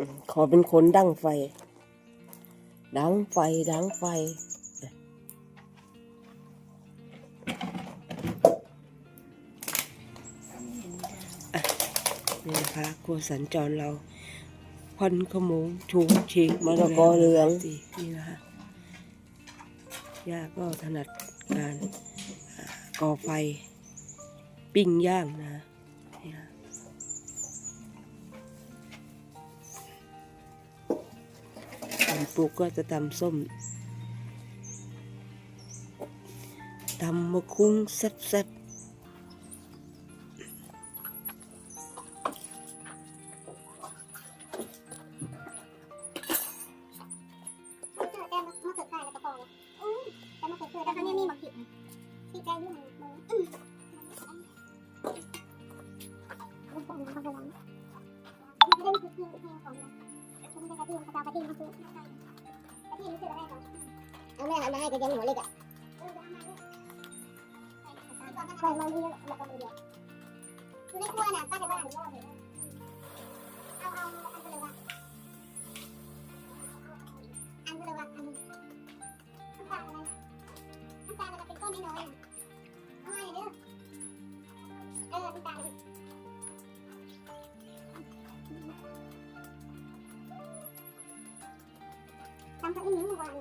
อืมขอเป็นคนดั้งไฟ ดังไฟ ดังไฟ นี่นะคะครัวสัญจรเราควันขโมงชูชิงมะละกอเหลืองสินี่นะคะย่าก็ถนัดการอ่าก่อไฟ ปิ้งย่างนะ ปลูกก็จะตำส้มตำมะคุ้งแซ่บๆ มามาให้กระดิ่งหัวเล็กอะเออเอามาด้วยใส่มาเยอะแล้วก็มือเดียวคือในครัวน่ะป้าจะบ้านเอาเอาอันเดียวอันเดียวอันน้ำตาลอะไรน้ำตาลมันเป็นก้อนน้อยๆเอามาอยเดียเออน้ำตาลทำตัวเองหนึ่งวัน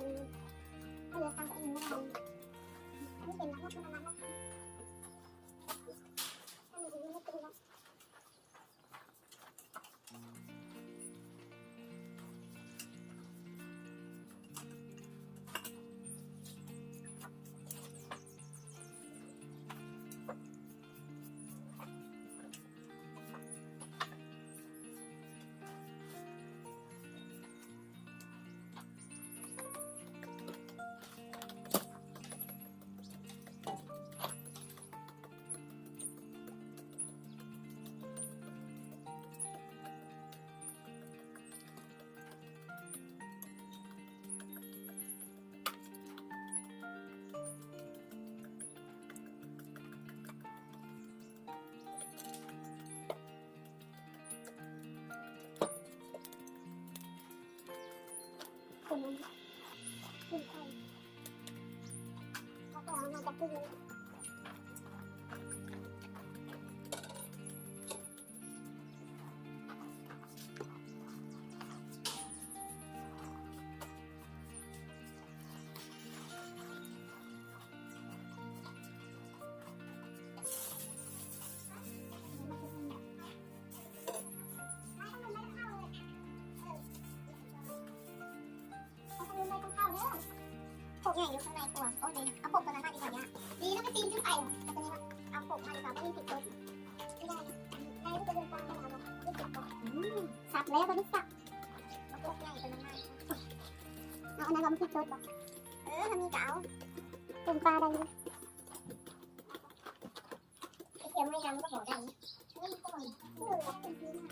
คน หญ่อยู่ข้างในตัวโอ้ยเอาพวกตัวนั้นมาดีกว่านี้ดีแล้วก็ปีนขึ้นไปแต่ตัวนี้เอาพวกมาดีกว่าไม่มีผิดตัวไม่ได้ได้ก็จะเดินตามมาแล้วไม่ผิดตัวสับแล้วตอนนี้สับเอาพวกใหญ่ตัวนั้นมาเอาอันนั้นเราไม่ผิดตัวหรอกเออทำนี้ก็เอาตุ่มปลาได้เลยไอ้เกี่ยวไม่ยังก็บอกได้นี่ก็บอกเออแล้วเป็นพื้นมา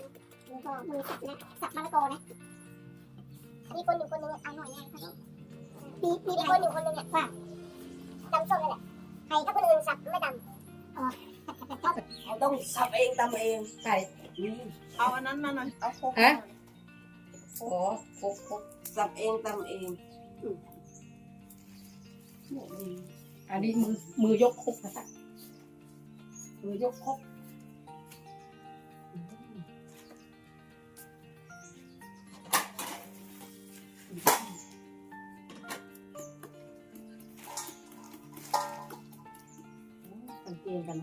แล้วก็มือสับนะสับมะละกอนะมีคนอยู่คนนึงเอาหน่อยไงคะ มีมีคนอยู่คนนึงเนี่ยว่าดำส้มนั่นแหละใครถ้าคนอื่นสับไม่ดำอ๋อเราต้องสับเองตำเองไก่นี่เอาอันนั้นมาหน่อย เอาโคกฮะขอครบครบสับเองตำเองอันนี้มือมือยกครกนะคะมือยกครก สั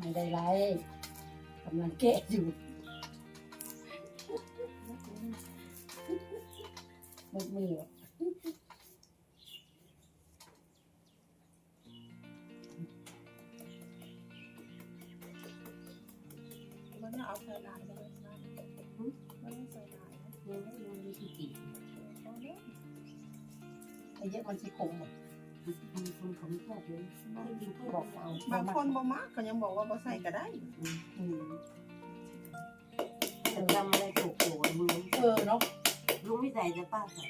ไม่ได้ไรกำลังแกะอยู่หมดมือ คนของชอบเลยบอกเอาบางคนบ่มักก็ยังบอกว่าบ่ใส่ก็ได้อืมฉันทำอะไรถูกโกรธมึงเออเนาะลุงไม่ใส่แต่ป้าใส่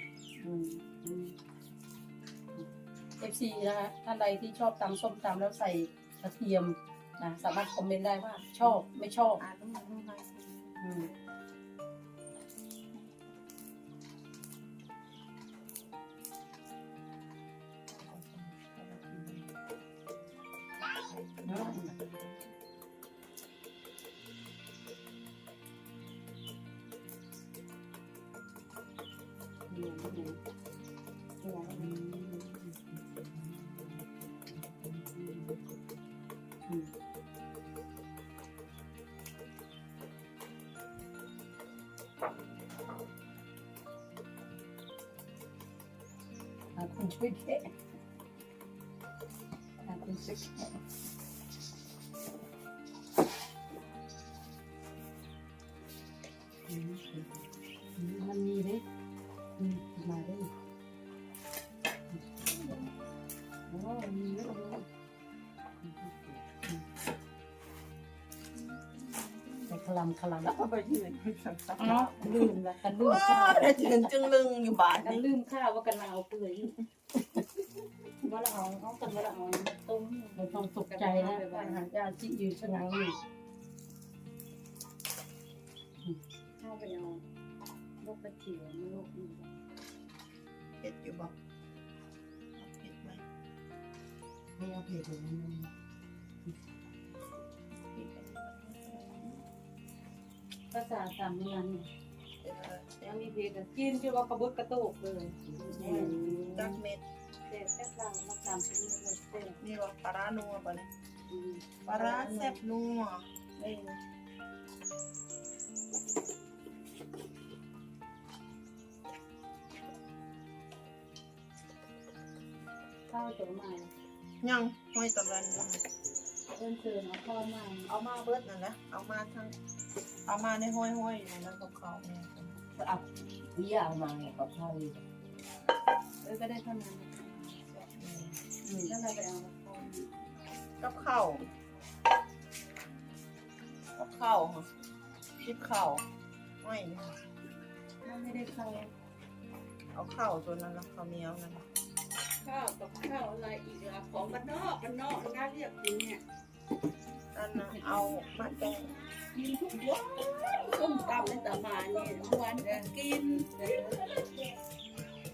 เอฟซีนะคะท่านใดที่ชอบตำส้มตำแล้วใส่กระเทียมนะสามารถคอมเมนต์ได้ว่าชอบไม่ชอบ อ่านต้องมาต้องมาอื มเนาะอะคุณช่วยแกะอะคุณช่วยแกะอืมอืมมันมีเลยอืมมาได้โอ้มีเยอะเลยแต่คลำคลำแล้วเอาไปที่ไหนสักสักอ๋อลืมละกันลืมว้าข้าวได้ถึงจึงลึงอยู่บ้านกันนี่ลืมข้าวว่ากันมาเอาเปลือยว่าเราเอาเอากันว่าเราเอาต้มเราต้องตกใจนะอาหารยาจิยืนชะงังอยู่ เข้าไปเอาลูกกระเจียวมาลูกนี่เผ็ดอยู่บ่เผ็ดไหมไม่เอาเผ็ดเลยนะเผ็ดอันนี้มันไม่ใช่ภาษาสามเมืองเนี่ยเผ็ดอะไรยังมีเพจกินที่ว่ากระบุกกระโตกเลยจักเม็ดแต่แค่กลางมาตามเป็นเรื่องแต่นี่ว่าปลาร้านัวบ่เนี่ยปลาร้าแซ่บนัวนี่ ข้าวตัวใหม่ยังห้อยตะวันบ่เริ่มเตือนเอาข้าวใหม่เอามาเบิดนั่นแหละเอามาทั้งเอามาในห้อยๆอยู่นั่นกับเขาเนี่ยเอาพี่เอามาไงกับข้าวอีกเอ้ยก็ได้เท่านั้นอืมถ้าเราไปเอาข้าวกับข้าวกับข้าวชิบข้าวไม่มันไม่ได้ข้าวเอาข้าวตัวนั้นแล้วข้าวเหนียวนั่น ข้าวกับข้าวอะไรอีกอะของบ้านนอกบ้านนอกน่าเรียกกินเนี่ยนั่นนะเอามาแกงกินทุกวันส้มตำในตำมาเนี่ยวันก็กิน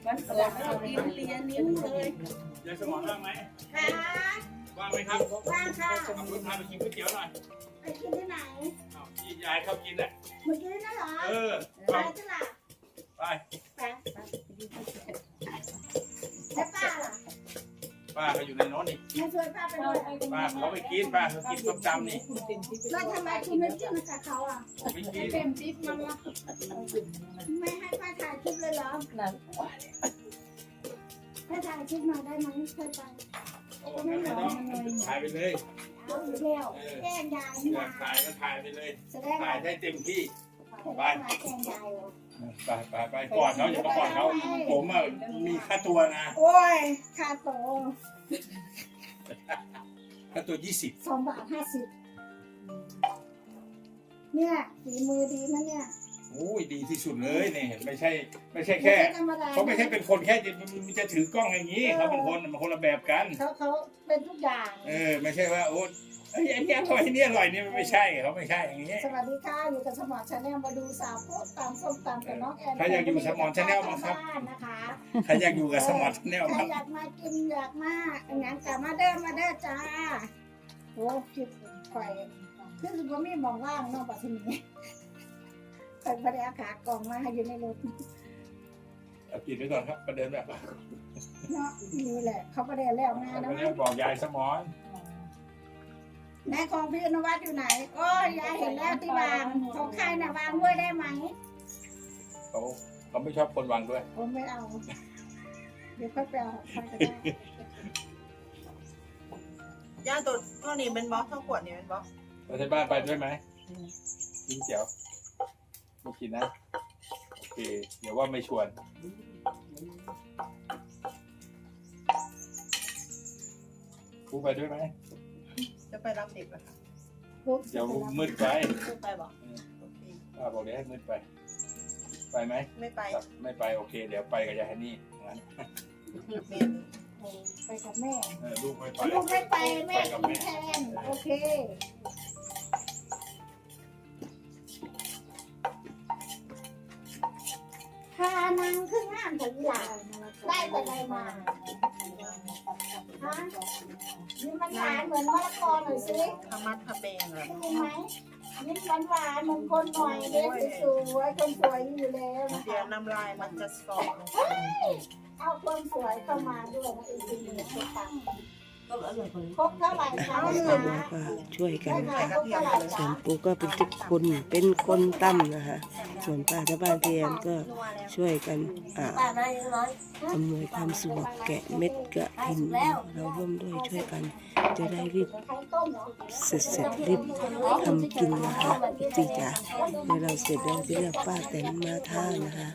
วันก่อนเรากินเลียนิ้วเลยยายสมอนว่างไหมค่ะว่างไหมครับว่างค่ะขับรถพาไปกินก๋วยเตี๋ยวหน่อยไปกินที่ไหนอ้าวที่ยายเข้ากินอะเมื่อกี้นั่นเหรอเออไปเอาจ้ะล่ะไปไป แล้วป้าล่ะป้าก็อยู่ในโน้นนี่ไม่ชวนป้าไปด้วยป้าเขาไปกินป้าเขากินส้มตำนี่แล้วทำไมคุณไม่กินกับเขาอะไม่กินเป็นจิ๊บมันละไม่ให้ป้าถ่ายคลิปเลยเหรอนั่นให้ถ่ายคลิปหน่อยได้ไหมเคยไปโอ้ไม่ต้องถ่ายไปเลยเอาอยู่แล้วแกล้งยายนี่อยานะกถ่ายก็ถ่ายไปเลย แสดงถ่าว่ายได้เต็มที่ แสดงว่าแกล้งยายเหรอ ไปไปไปก่อนเขาอย่ามาก่อนเขาผมอะมีค่าตัวนะ โอ้ยค่าโตค่าตัวยี่สิบสองบาทห้าสิบเนี่ยฝีมือดีนะเนี่ยโอ้ยดีที่สุดเลยเนี่ยไม่ใช่ ไม่ใช่แค่ธรรมดาเขาไม่ใช่เป็นคนแค่จะจะถือกล้องอย่างนี้เขาเป็นคนมันคนละแบบกันเขาเขาเป็นทุกอย่าง เออไม่ใช่ว่าโอ้ไอ้ยอันนี้อร่อยอันนี้อร่อยนี่มันไม่ใช่เขาไม่ใช่อย่างนี้สวัสดีค่ะอยู่กับสมอชาแนลมาดูสาวโพสตามส้มตำกับน้องแอนใครอยากอยู่สมอน Channel มาครับบ้านนะคะใครอยากอยู่กับสมอร์ทแนลใครครับอยากมากินอยากมาอย่างนั้นกลับมาเด้อมาเด้อจ้าโอ้คิดไฟคือว่ามีมองว่างเนอกปัจจุบันใส่ประเดี๋ยวขากล่องมาให้อยู่ในรถเอากินไปก่อนครับประเดินแบบเนาะนี่แหละเขาประเดี๋ยวแล้วงานวันนะนี้บอกยายสมอน แม่ของพี่อนวัดอยู่ไหน โอ้ยยายเห็นแล้วที่วางของใครน่ะวางด้วยได้ไหม เขาเขาไม่ชอบคนวางด้วย ผมไม่เอา เดี๋ยวค่อยไปเอาของใครก็ได้ย่าตัวเท่านี้เป็นบล็อกเท่าขวดนี่เป็นบล็อกไปที่บ้านไปด้วยไหมกินเจียวไม่กินนะ โอเค เดี๋ยวว่าไม่ชวน กูไปด้วยไหม จะไปรับเด็กเหรอคะเดี๋ยวมืดไปจะไปบอกโอเคป้าบอกเดี๋ยวให้มืดไป ไปไหมไม่ไป ไม่ไปโอเค เดี๋ยวไปกับยายฮันนี่งั้นเมนไปกับแม่เออลูกไม่ไปลูกไม่ไปแม่กับกินแม่แทนโอเค พานางขึ้นห้ามถึงหลังได้แต่ไรมาฮะนี่มันหวานเหมือนมะละกอหน่อยสิขมัดขเบงเหรอได้ไหมนี่หวานหวานเหมือนคนหน่อยเด็กสวยคนสวยอยู่แล้วนะเดี๋ยวน้ำลายมันจะสอบลงไปเอาคนสวยเข้ามาด้วยนะอีกทีหนึ่ง ครบก็อร่อยคนครบเท่าไหร่คะก็ช่วยกันได้ครบเท่าไหร่ส่วนปูก็เป็นทุกคนเป็นคนตั้มนะคะส่วนป้าทบ้านเพียนก็ช่วยกันอ่าอำนวยความสะดวกแกะเม็ดกระถินเราร่วมด้วยช่วยกัน จะได้รีบเสร็จเสร็จรีบทำกินนะคะจีจ๋าเมื่อเราเสร็จเราจะเรียกป้าแตนมาท่านะคะ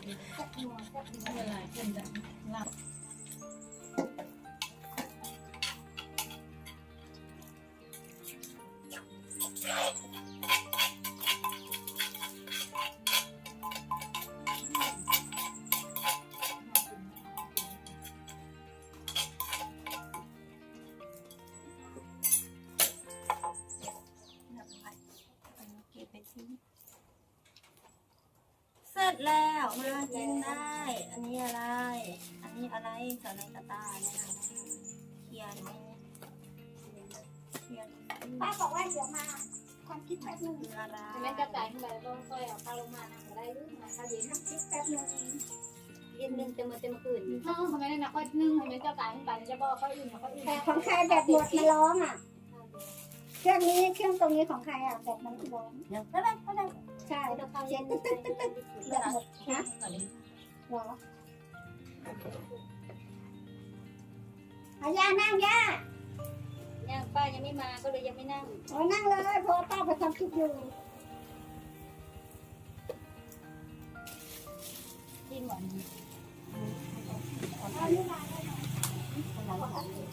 แล้วมากินได้ อันนี้อะไร อันนี้อะไรสาลายกระตายนะคะเขียนเขียนป้าบอกว่าเดี๋ยวมาความคิดแป๊บนึงคืออะไรแม่กระจายขึ้นไปลงซอยเอาข้าวลงมานะอะไรรู้มาถ้าเดี๋ยวความคิดแป๊บนึงเย็นหนึ่งเต็มมาเต็มคืนน้องทำไมนะค่อยนึ่งให้แม่กระจายขึ้นไปจะบอกเขาอื่นเขาอื่นแต่ของใครแบบหมดมาร้องอะ เครื่องนี้เครื่องตรงนี้ของใครอะแบบมันร้องไม่เป็นไม่เป็นใช่เดี๋ยวเขาเย็นตึ๊ดตึ๊ดตึ๊ดตึ๊ดแบบหมดนะหรอเอาย่านั่งย่ายังป้ายังไม่มาก็เลยยังไม่นั่งอ้ยนั่งเลยเพราะว่าป้าไปทำคลิปอยู่ที่หวานเอานี่มาไม่มันม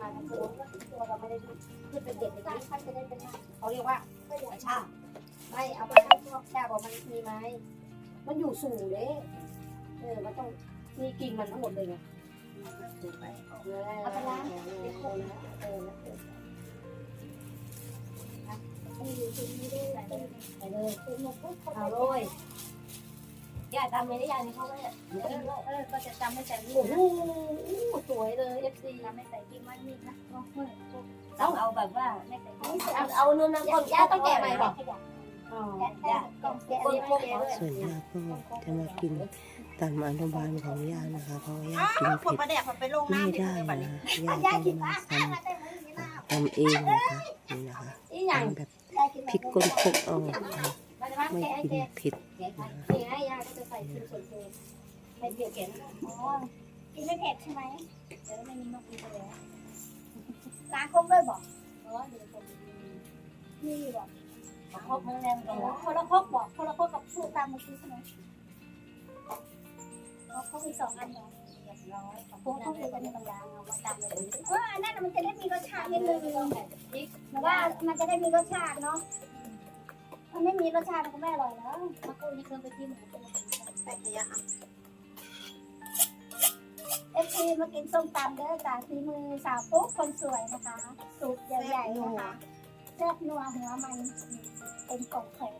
มาทั้งตัวตัวเราไม่ได้ขึ้นเป็นเด็กในนี้ท่านจะได้เป็นเขาเรียกว่าอาชาไม่เอาไปให้พวกแช่บอกมันมีไหมมันอยู่สูงเลยเออมันต้องมีกิ่งมันทั้งหมดเลยไงเอาไปล้างเออเออไปเลยเอาเลย ยายทำไม่ได้ยายนี่เขาไม่เออก็จะจำไม่ใส่โอ้โหสวยเลยเอฟซีทำไม่ใส่กินมันนี่นะต้องเอาแบบว่าไม่ใส่เอาเอานู่นนะคนย่าต้องแกะใหม่บอกอ๋อย่าต้องแกะนี่พวกด้วยส่วนย่าก็จะมากินตามอนุบาลของย่านะคะ เพราะว่าย่าอ้าวกินขวดเผ็ดปลาแดกมันไปลงไม่น้ำดิได้เลยแบบนี้นะคะย่าต้องมาทำทำเองนะคะนี่นะคะอีหยังทำแบบพริกก้นคกเอา ไม่กินเผ็ดแกะนี่ให้ยาก็จะใส่กินส่วนเกินให้เปียกแกะอ๋อกินไม่เผ็ดใช่ไหมเดี๋ยวไม่มีนกกินไปแล้วล้างครบด้วยบอกเพราะว่าเดี๋ยวผมมีบอกครบแรงๆโอ้ก่อนคนละครบบอกคนละครบกับสูตรตามเมื่อกี้ใช่ไหมเขาเขามีสองอันเหรอเรียบร้อยพวกเขาคือกันในตำราเอามาตำเลยเอออันนั้นมันจะได้มีรสชาตินิดนึงพริกแต่ว่ามันจะได้มีรสชาติเนาะ มันไม่มีรสชาติมันก็ไม่อร่อยแล้วมะกรูดนี่เครื่องไปจิ้มหมูเป็นใส่ขยะเอฟซีมากินส้มตำเด้อจากฝีมือสาวปุ๊กคนสวยนะคะสูตรใหญ่ๆนะคะแซ่บนัวหัวมันเป็นกล่องแข็ง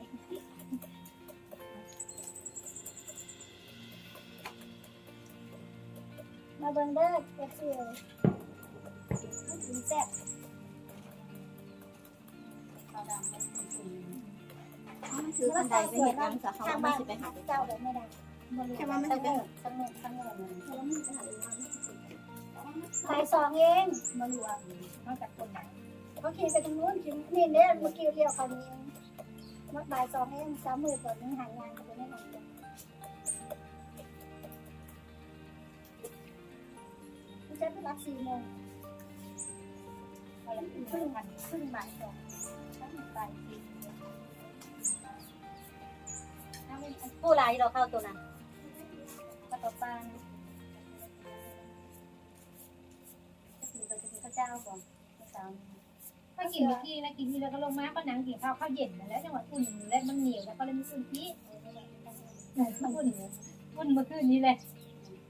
มาเบิ่งเด้อเอฟซีกินแซ่บข้าวดำ คือบันไดไปเห็นน้ำกับเขาไม่ใช่ไปหาเจ้าแบบไม่ได้แค่ว่าไม่ได้เป็นสนุกสนุกแล้วมันจะหาอีกวันบ่ายสองเองมาหลวงนอกจากคนไหนเขาขี่ไปทางนู้นขี่นี่เนี่ยเมื่อกี้เรียวเขานี้เองมาบ่ายสองเองสามหมือก่อนนึงหายงานไปไม่หมดเลยพี่เจ๊ไปรับสี่โมงไปครึ่งวันครึ่งบ่ายสองแล้วบ่ายสี่ ผู้ร้ายเราเข้าตัวนั้นกระต่อปลาจะกินไปจะกินข้าวเจ้าก่อนเช้าถ้ากินเมื่อกี้นะกินที่แล้วก็ลงมาก็นั่งกินข้าวข้าวเย็นมาแล้วจังหวะอุ่นแล้วมันเหนียวแล้วก็เลยมีอุ่นพี่อุ่นอุ่นเมื่อคืนนี้เลย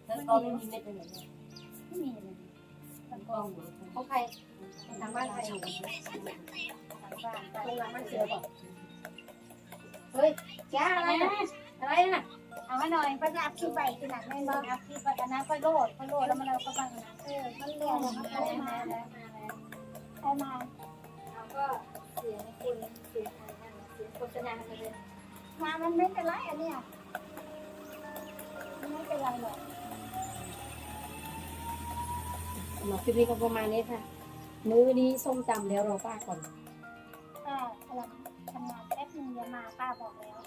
แล้วก็ไม่มีเม็ดเลยไม่มีเลยมันกองของใครทางบ้านใครอยู่ทางบ้านไปตรงนั้นมันเสือบอก จ้าอะไรนะอะไรนะเอาให้หน่อยประดับคิวใบขนาดนั้นบาบ้างงอาทิตย์ก็อันนั้นก็โลดก็โลดแล้วมันเราก็บางนะเออมันเรียนมันไปมาแล้วไปมาเราก็เสียงคุณเสียงอะไรนั่นเสียงโฆษณากันเลยมามันไม่เป็นไรอันเนี้ยไม่เป็นไรหรอกหมอคลิปนี้ก็ประมาณนี้ค่ะ มื้อนี้ส้มตำแล้วรอป้าก่อน ป้ากำลังทำงานแป๊บนึงเดี๋ยวมาป้าบอกแล้ว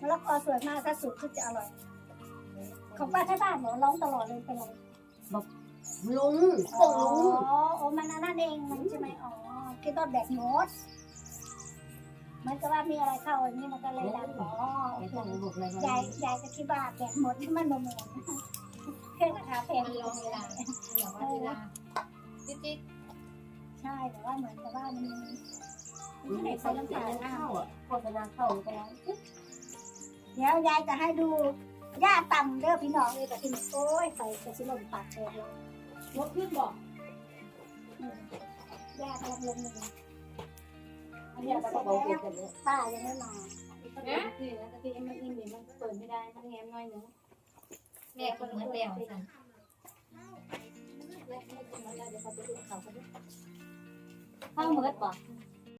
มะละกอสวยมากถ้าสุกก็จะอร่อย ของป้าที่บ้านหนูร้องตลอดเลยเป็นไรลุงอ๋อโอ้มันนั่นเองมันใช่ไหมอ๋อคิดว่าแบตหมดเหมันก็ว่ามีอะไรเข้าอย่างนี้มันก็เลยดังอ๋อโอเคต้องบอกอะไรยายยายก็คิดว่าแบตหมดที่มันบ่เหมือนเครื่องราคาแพงมันรอเวลาอย่าว่าเวลา จิ๊ดใช่แต่ว่าเหมือนกับว่ามันมีไม่ไม่ได้ได้ใส่ใส่น้ำน้ำตาตาลลเข้าอะโฆษณาเข้าไปแล้วเดี๋ยวยายจะให้ดูย่าต่ำเด้อพี่น้องเลยแต่ที่นี่โอ้ยใส่กระชิลมปากเลยรถขึ้นบอกย่ากำลังลงมืออันนี้เราบอกเกิดกันเลยป้ายังไม่มานะคือนะตะกี้มันอิ่มมันเปิดไม่ได้มันแง้มน้อยนึงแม่ก็เหมือนแล้วสั่น เข้าวเมิดบ่